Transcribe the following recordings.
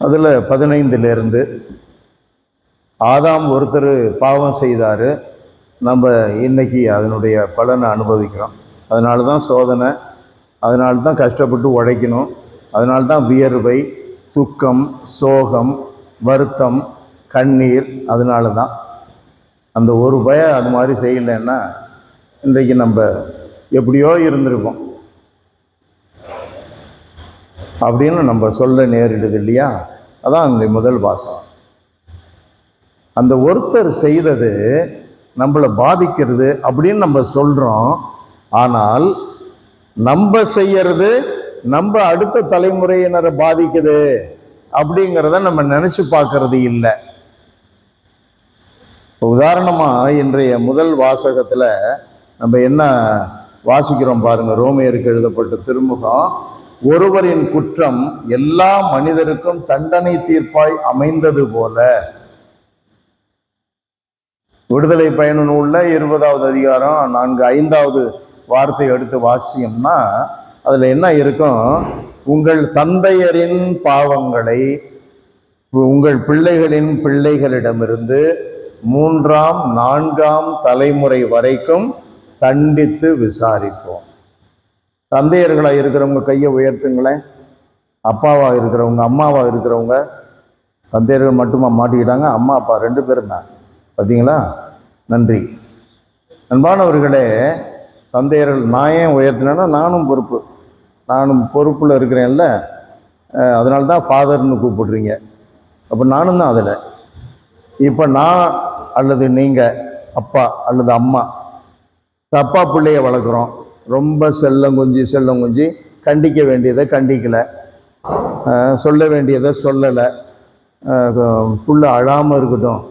அதில் பதினைந்துலேருந்து ஆதாம் ஒருத்தர் பாவம் செய்தார். நம்ம இன்னைக்கு அதனுடைய பலனை அனுபவிக்கிறோம். அதனால தான் சோதனை அதனால தான் கஷ்டப்பட்டு உழைக்கணும் அதனால தான் வியர்வை துக்கம் சோகம் வருத்தம் கண்ணீர் அதனால தான் அந்த ஒரு பய அது மாதிரி செய்யலைன்னா இன்றைக்கு நம்ம எப்படியோ இருந்திருப்போம். அப்படின்னு நம்ம சொல்ல நேரிடுது இல்லையா? அதான் அந்த முதல் வாசகம். அந்த ஒருத்தர் செய்தது நம்மளை பாதிக்கிறது அப்படின்னு நம்ம சொல்கிறோம் ஆனால் நம்ம செய்யறது நம்ம அடுத்த தலைமுறையினரை பாதிக்குது அப்படிங்கிறத நம்ம நினச்சி பார்க்கறது இல்லை. உதாரணமாக இன்றைய முதல் வாசகத்தில் நம்ம என்ன வாசிக்கிறோம் பாருங்கள் ரோமியருக்கு எழுதப்பட்ட திருமுகம் ஒருவரின் குற்றம் எல்லா மனிதருக்கும் தண்டனை தீர்ப்பாய் அமைந்தது போல. விடுதலை பயண நூலில் இருபதாவது அதிகாரம் நான்கு ஐந்தாவது வார்த்தை எடுத்து வாசியம்னா அதில் என்ன இருக்கும்? உங்கள் தந்தையரின் பாவங்களை உங்கள் பிள்ளைகளின் பிள்ளைகளிடமிருந்து மூன்றாம் நான்காம் தலைமுறை வரைக்கும் தண்டித்து விசாரிப்போம். தந்தையர்களாக இருக்கிறவங்க கையை உயர்த்துங்களேன். அப்பாவாக இருக்கிறவங்க அம்மாவாக இருக்கிறவங்க தந்தையர்கள் மட்டுமா மாட்டிக்கிட்டாங்க அம்மா அப்பா ரெண்டு பேரும் தான். பார்த்தீங்களா? நன்றி. அன்பானவர்களே தந்தையர்கள் நான் ஏன் உயர்த்தினேன்னா நானும் பொறுப்பு. நானும் பொறுப்பில் இருக்கிறேன்ல. அதனால தான் ஃபாதர்னு கூப்பிடுறீங்க. அப்போ நானும் தான் அதில். இப்போ நான் அல்லது நீங்கள் அப்பா அல்லது அம்மா தப்பா பிள்ளைய வளர்க்குறோம். ரொம்ப செல்லம் குஞ்சி செல்லம் குஞ்சி. கண்டிக்க வேண்டியதை கண்டிக்கலை. சொல்ல வேண்டியதை சொல்லலை. புள்ள அழாமல் இருக்கட்டும்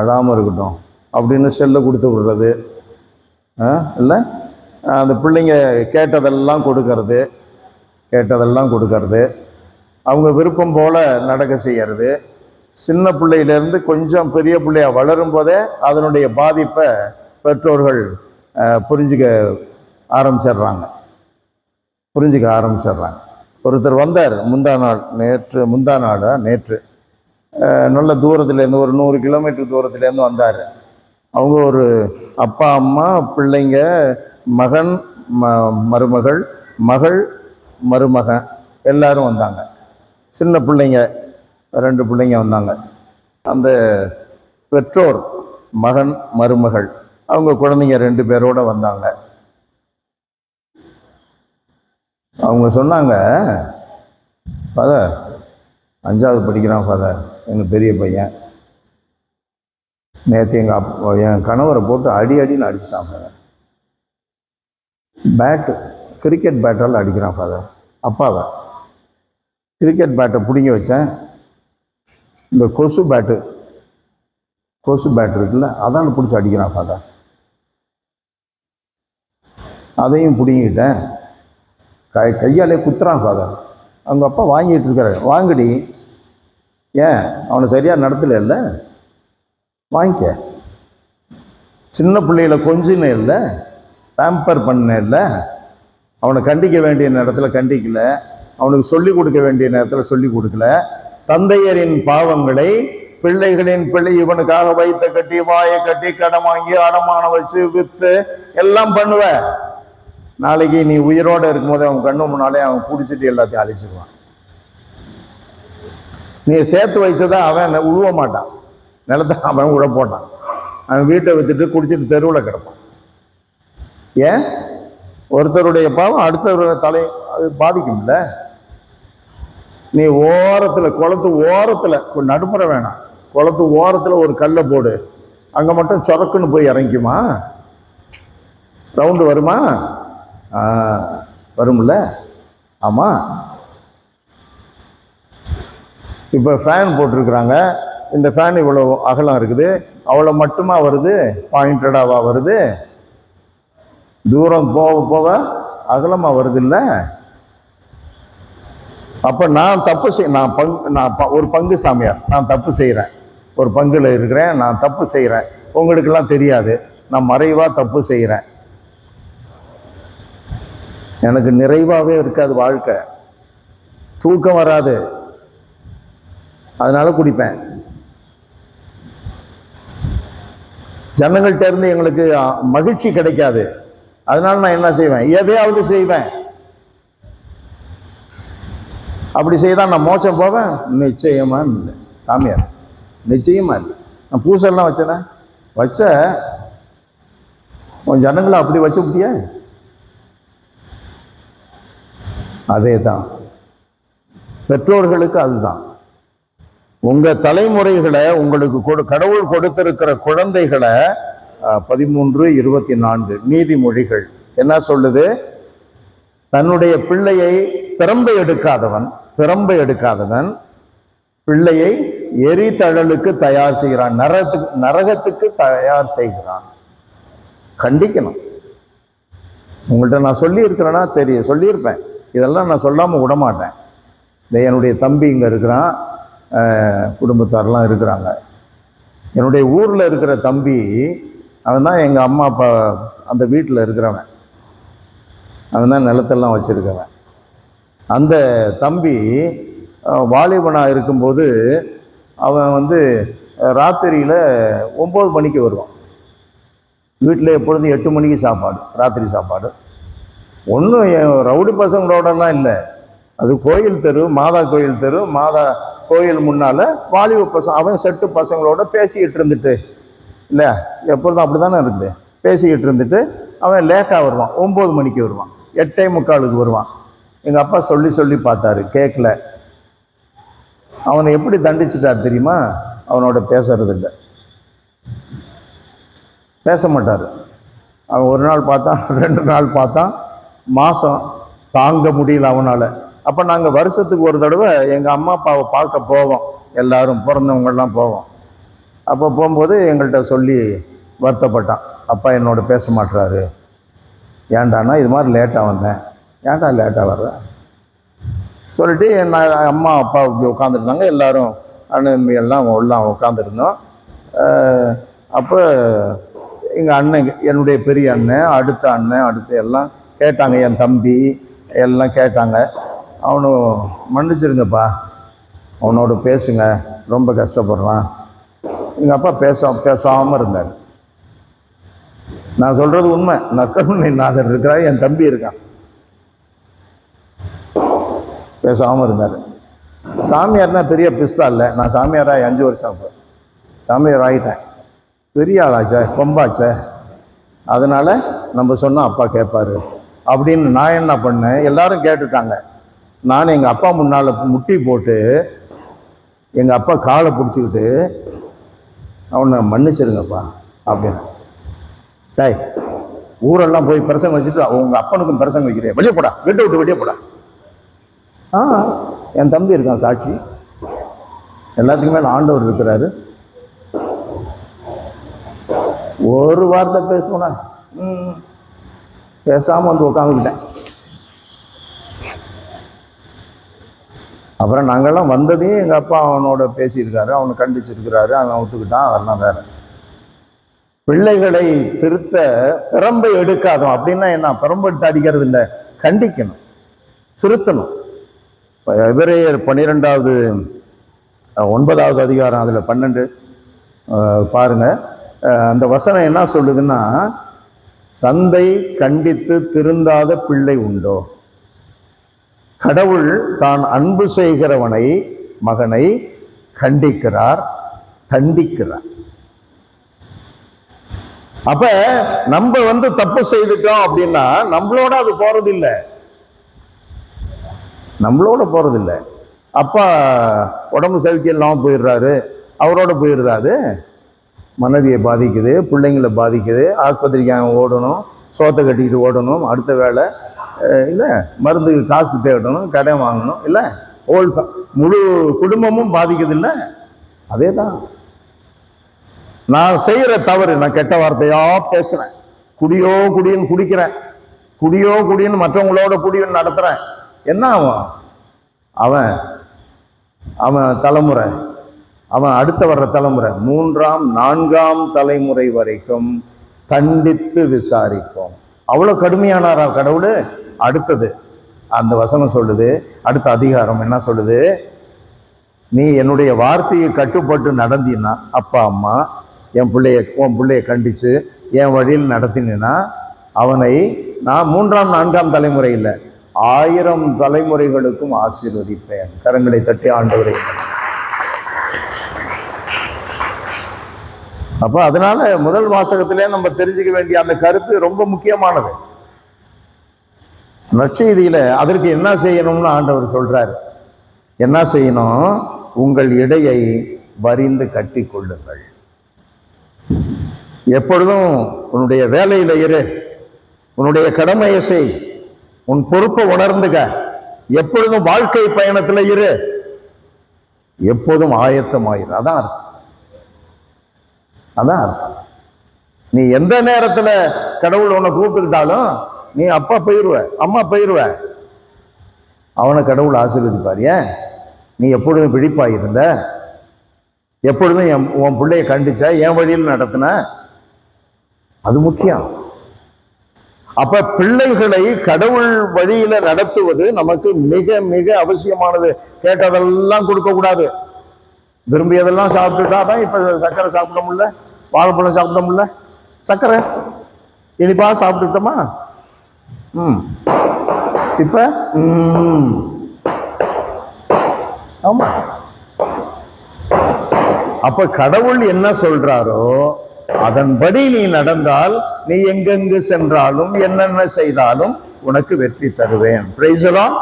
அழாமல் இருக்கட்டும் அப்படின்னு செல்ல கொடுத்து விடுறது. இல்லை? அந்த பிள்ளைங்க கேட்டதெல்லாம் கொடுக்கறது கேட்டதெல்லாம் கொடுக்கறது. அவங்க விருப்பம் போல் நடக்க செய்யறது. சின்ன பிள்ளையிலேருந்து கொஞ்சம் பெரிய பிள்ளையாக வளரும் போதே அதனுடைய பாதிப்பை பெற்றோர்கள் புரிஞ்சுக்க ஆரம்பிச்சிடுறாங்க. புரிஞ்சுக்க ஆரம்பிச்சிடுறாங்க. ஒருத்தர் வந்தார் முந்தா நாள் நேற்று முந்தா நாடா நேற்று. நல்ல தூரத்துலேருந்து ஒரு நூறு கிலோமீட்டர் தூரத்துலேருந்து வந்தார். அவங்க ஒரு அப்பா அம்மா பிள்ளைங்க மகன் ம மருமகள் மகள் மருமகன் எல்லாரும் வந்தாங்க. சின்ன பிள்ளைங்க ரெண்டு பிள்ளைங்க வந்தாங்க. அந்த பெற்றோர் மகன் மருமகள் அவங்க குழந்தைங்க ரெண்டு பேரோட வந்தாங்க. அவங்க சொன்னாங்க ஃபாதர் அஞ்சாவது படிக்கிறான் ஃபாதர் எங்கள் பெரிய பையன். நேற்று எங்கள் அப்பா என் கணவரை போட்டு அடி அடின்னு அடிச்சிட்டான் ஃபாதர் பேட்டு கிரிக்கெட் பேட்டால் அடிக்கிறான் ஃபாதர் அப்பாவை. கிரிக்கெட் பேட்டை பிடிங்க வச்சேன். இந்த கொசு பேட்டு கொசு பேட் இருக்குல்ல அதான் பிடிச்சி அடிக்கிறான் ஃபாதர் அதையும் பிடிங்கிட்டேன் கை கையாலே குத்துறான் ஃபாதர் அவங்க அப்பா வாங்கிட்டு இருக்காரு. வாங்குடி. ஏன்? அவனை சரியாக நடத்தல வாங்கிக்க. சின்ன பிள்ளையில கொஞ்சின இல்லை? பேம்பர் பண்ண இல்லை? அவனை கண்டிக்க வேண்டிய நேரத்தில் கண்டிக்கல. அவனுக்கு சொல்லிக் கொடுக்க வேண்டிய நேரத்தில் சொல்லிக் கொடுக்கல. தந்தையரின் பாவங்களை பிள்ளைகளின் பிள்ளை இவனுக்காக வைத்த கட்டி வாயை கட்டி கடன் வாங்கி அடமானம் வச்சு வித்து எல்லாம் பண்ணுவேன் நாளைக்கு நீ உயிரோடு இருக்கும்போது அவன் கண்ணு முன்னாலே அவன் பிடிச்சிட்டு எல்லாத்தையும் அழிச்சிடுவான் நீ சேர்த்து வச்சதா அவன் உழுவ மாட்டான். நிலத்தை அவன் உழ போட்டான். அவன் வீட்டை வித்துட்டு குடிச்சிட்டு தெருவில் கிடப்பான். ஏன்? ஒருத்தருடைய பாவம் அடுத்தவருடைய தலை அது பாதிக்கும்ல? நீ ஓரத்தில் குளத்து ஓரத்தில் நடுப்புற வேணாம். குளத்து ஓரத்தில் ஒரு கல்லை போடு. அங்கே மட்டும் சொரக்குன்னு போய் இறங்கிக்குமா? ரவுண்டு வருமா? வரும்ல? ஆமாம் இப்போ ஃபேன் போட்டிருக்கிறாங்க. இந்த ஃபேன் இவ்வளோ அகலம் இருக்குது. அவ்வளோ மட்டுமா வருது? பாயிண்டடாவா வருது? தூரம் போக போக அகலமாக வருது இல்லை அப்போ நான் தப்பு செய் நான் பங்கு நான் ப- ஒரு பங்கு சாமியார். நான் தப்பு செய்கிறேன் ஒரு பங்கில் இருக்கிறேன். நான் தப்பு செய்கிறேன் உங்களுக்கெல்லாம் தெரியாது. நான் மறைவாக தப்பு செய்கிறேன் எனக்கு நிறைவாகவே இருக்காது வாழ்க்கை. தூக்கம் வராது. அதனால் குடிப்பேன். ஜனங்கள்கிட்ட இருந்து எங்களுக்கு மகிழ்ச்சி கிடைக்காது. அதனால் நான் என்ன செய்வேன்? எதையாவது செய்வேன். அப்படி செய்தால் நான் மோசம் போவேன்? நிச்சயமாக இல்லை. சாமியார் நிச்சயமா இல்லை. நான் பூசெல்லாம் வச்சேனே? வச்ச உன் ஜனங்களை அப்படி வச்ச முடியாது அதே தான் பெற்றோர்களுக்கு அதுதான். உங்கள் தலைமுறைகளை உங்களுக்கு கொடு கடவுள் கொடுத்திருக்கிற குழந்தைகளை பதிமூன்று இருபத்தி நான்கு நீதிமொழிகள். என்ன சொல்லுது? தன்னுடைய பிள்ளையை பிறம்பை எடுக்காதவன் பிரம்பை எடுக்காதவன் பிள்ளையை எரிதழலுக்கு தயார் செய்கிறான் நரகத்துக்கு நரகத்துக்கு தயார் செய்கிறான். கண்டிக்கணும். உங்கள்கிட்ட நான் சொல்லியிருக்கிறேன்னா தெரியும் சொல்லியிருப்பேன். இதெல்லாம் நான் சொல்லாமல் விட மாட்டேன் இந்த என்னுடைய தம்பி இங்கே இருக்கிறான் குடும்பத்தாரெலாம் இருக்கிறாங்க. என்னுடைய ஊரில் இருக்கிற தம்பி அவன் தான் எங்கள் அம்மா அப்பா அந்த வீட்டில் இருக்கிறவன். அவன் தான் நிலத்தெல்லாம் வச்சுருக்கவன் அந்த தம்பி வாலிபனாக இருக்கும்போது அவன் வந்து ராத்திரியில் ஒம்பது மணிக்கு வருவான். வீட்டில் எப்பொழுதும் எட்டு மணிக்கு சாப்பாடு ராத்திரி சாப்பாடு. ஒன்றும் ரவுடி பசங்களோடலாம் இல்லை. அது கோயில் தெரு மாதா கோயில் தெரு மாதா கோயில் முன்னால் வாலிப பசங்க அவன் செட்டு பசங்களோட பேசிக்கிட்டு இருந்துட்டு இல்லை எப்பொழுதும் அப்படி தானே இருக்குது பேசிக்கிட்டு இருந்துட்டு அவன் லேட்டாக வருவான் ஒம்பது மணிக்கு வருவான் எட்டே முக்காலுக்கு வருவான். எங்கள் அப்பா சொல்லி சொல்லி பார்த்தாரு கேட்கல அவனை எப்படி தண்டிச்சிட்டார் தெரியுமா? அவனோட பேசுறதில்ல இல்லை. பேச மாட்டார். அவன் ஒரு நாள் பார்த்தான் ரெண்டு நாள் பார்த்தான் மாதம் தாங்க முடியல அவனால். அப்போ நாங்கள் வருஷத்துக்கு ஒரு தடவை எங்கள் அம்மா அப்பாவை பார்க்க போவோம். எல்லாரும் பிறந்தவங்கெல்லாம் போவோம். அப்போ போகும்போது எங்கள்கிட்ட சொல்லி வருத்தப்பட்டான். அப்பா என்னோட பேச மாட்டுறாரு ஏண்டானா இது மாதிரி லேட்டாக வந்தேன். ஏன்டா லேட்டாக வர்ற? சொல்லிட்டு நான் அம்மா அப்பா இப்படி உட்காந்துருந்தாங்க எல்லோரும் அண்ணன் எல்லாம் எல்லாம் உட்காந்துருந்தோம் அப்போ எங்கள் அண்ணன் என்னுடைய பெரிய அண்ணன் அடுத்த அண்ணன் அடுத்த எல்லாம் கேட்டாங்க என் தம்பி எல்லாம் கேட்டாங்க. அவனு மன்னிச்சிருங்கப்பா. அவனோட பேசுங்க. ரொம்ப கஷ்டப்படுறான். எங்கள் அப்பா பேச பேசாமல் இருந்தார். நான் சொல்கிறது உண்மை. நற்கருணை நாதர் இருக்கிறார் என் தம்பி இருக்கான். பேசாமல் இருந்தார். சாமியார்னா பெரிய பிஸ்தா இல்லை. நான் சாமியாராக அஞ்சு வருஷம் சாமியார் ஆகிட்டேன் பெரிய ஆளாச்சே கொம்பாச்சே. அதனால் நம்ம சொன்னால் அப்பா கேட்பாரு அப்படின்னு நான் என்ன பண்ணேன்? எல்லாரும் கேட்டுட்டாங்க. நான் எங்கள் அப்பா முன்னால் முட்டி போட்டு எங்கள் அப்பா காலை பிடிச்சிக்கிட்டு அவனை மன்னிச்சிருங்கப்பா அப்படின்னு. டாய் ஊரெல்லாம் போய் பிரசங்கம் வச்சுட்டு உங்கள் அப்பனுக்கும் பிரசங்கம் வைக்கிறேன் வெளியே போடா. வீட்டை விட்டு வெளியே போடா. ஆ என் தம்பி இருக்கான் சாட்சி. எல்லாத்துக்குமே ஆண்டவர் இருக்கிறாரு. ஒரு வார்த்தை பேசுவோண்ணா ம். பேசாமல் வந்து உட்காந்துக்கிட்டேன் அப்புறம் நாங்கள்லாம் வந்ததையும் எங்கள் அப்பா அவனோட பேசியிருக்காரு அவனை கண்டிச்சிருக்கிறாரு அவன் ஒத்துக்கிட்டான் அதெல்லாம் வேற. பிள்ளைகளை திருத்த பிறம்பை எடுக்காதோம் அப்படின்னா என்ன? பிறம்பு எடுத்து அடிக்கிறது இல்லை. கண்டிக்கணும். திருத்தணும். எபிரேயர் பன்னிரெண்டாவது ஒன்பதாவது அதிகாரம் அதில் பன்னெண்டு பாருங்கள் பாருங்க. அந்த வசனம் என்ன சொல்லுதுன்னா தந்தை கண்டித்து திருந்தாத பிள்ளை உண்டோ? கடவுள் தான் அன்பு செய்கிறவனை மகனை கண்டிக்கிறார் தண்டிக்கிறார். அப்ப நம்ம வந்து தப்பு செய்துட்டோம் அப்படின்னா நம்மளோட அது போறதில்லை. நம்மளோட போறதில்லை. அப்பா உடம்பு சவுக்கியம் இல்லாமல் போயிடுறாரு அவரோட போயிடுதா அது? மனைவியை பாதிக்குது பிள்ளைங்களை பாதிக்குது ஆஸ்பத்திரிக்காக அவன் ஓடணும் சோத்தை கட்டிக்கிட்டு ஓடணும் அடுத்த வேலை இல்லை மருந்துக்கு காசு தேடணும் கடன் வாங்கணும் இல்லை ஹோல் முழு குடும்பமும் பாதிக்குது இல்லை? அதே தான் நான் செய்கிற தவறு நான் கெட்ட வார்த்தையாக பேசுகிறேன் குடியோ குடின்னு குடிக்கிறேன். குடியோ குடின்னு மற்றவங்களோட குடின்னு நடத்துகிறேன் என்ன ஆகும்? அவன் அவன் தலைமுறை. அவன் அடுத்த வர்ற தலைமுறை மூன்றாம் நான்காம் தலைமுறை வரைக்கும் தண்டித்து விசாரிக்கும். அவ்வளோ கடுமையானாரா கடவுள்? அடுத்தது அந்த வசனம் சொல்லுது அடுத்த அதிகாரம் என்ன சொல்லுது? நீ என்னுடைய வார்த்தையை கட்டுப்பட்டு நடந்தினா அப்பா அம்மா என் பிள்ளைய உன் பிள்ளைய கண்டித்து என் வழியில் நடத்தினா அவனை நான் மூன்றாம் நான்காம் தலைமுறை இல்லை ஆயிரம் தலைமுறைகளுக்கும் ஆசீர்வதிப்பேன். கரங்களை தட்டி ஆண்டவரை. அப்போ அதனால முதல் வாசகத்திலே நம்ம தெரிஞ்சுக்க வேண்டிய அந்த கருத்து ரொம்ப முக்கியமானது. நற்செய்தியில அதற்கு என்ன செய்யணும்னு ஆண்டவர் சொல்றாரு. என்ன செய்யணும்? உங்கள் இடையை வரிந்து கட்டி கொள்ளுங்கள். எப்பொழுதும் உன்னுடைய வேலையில இரு. உன்னுடைய கடமையை செய். உன் பொறுப்பை உணர்ந்துக எப்பொழுதும் வாழ்க்கை பயணத்துல இரு. எப்போதும் ஆயத்தமாயிரு. அதான் அர்த்தம். அதான் அர்த்தம் நீ எந்த நேரத்தில் கடவுள் உன்னை கூப்பிட்டுக்கிட்டாலும் நீ அப்பா போயிருவ அம்மா போயிருவ. அவனை கடவுள் ஆசீர்வதிப்பார். ஏன்? நீ எப்பொழுதும் விழிப்பாக இருந்த எப்பொழுதும் என் உன் பிள்ளைய கண்டிச்ச என் வழியில் நடத்தின. அது முக்கியம். அப்ப பிள்ளைகளை கடவுள் வழியில நடத்துவது நமக்கு மிக மிக அவசியமானது. கேட்டதெல்லாம் கொடுக்க கூடாது விரும்பியதெல்லாம் சாப்பிட்டுட்டா தான் இப்ப சர்க்கரை சாப்பிட முடியல. வாழைப்பழம் சாப்பிட முடியல சர்க்கரை? இனிப்பா சாப்பிட்டுட்டோமா ம். இப்போ ம். அப்போ கடவுள் என்ன சொல்றாரோ அதன்படி நீ நடந்தால் நீ எங்கெங்கு சென்றாலும் என்னென்ன செய்தாலும் உனக்கு வெற்றி தருவேன். பிரைசலாம்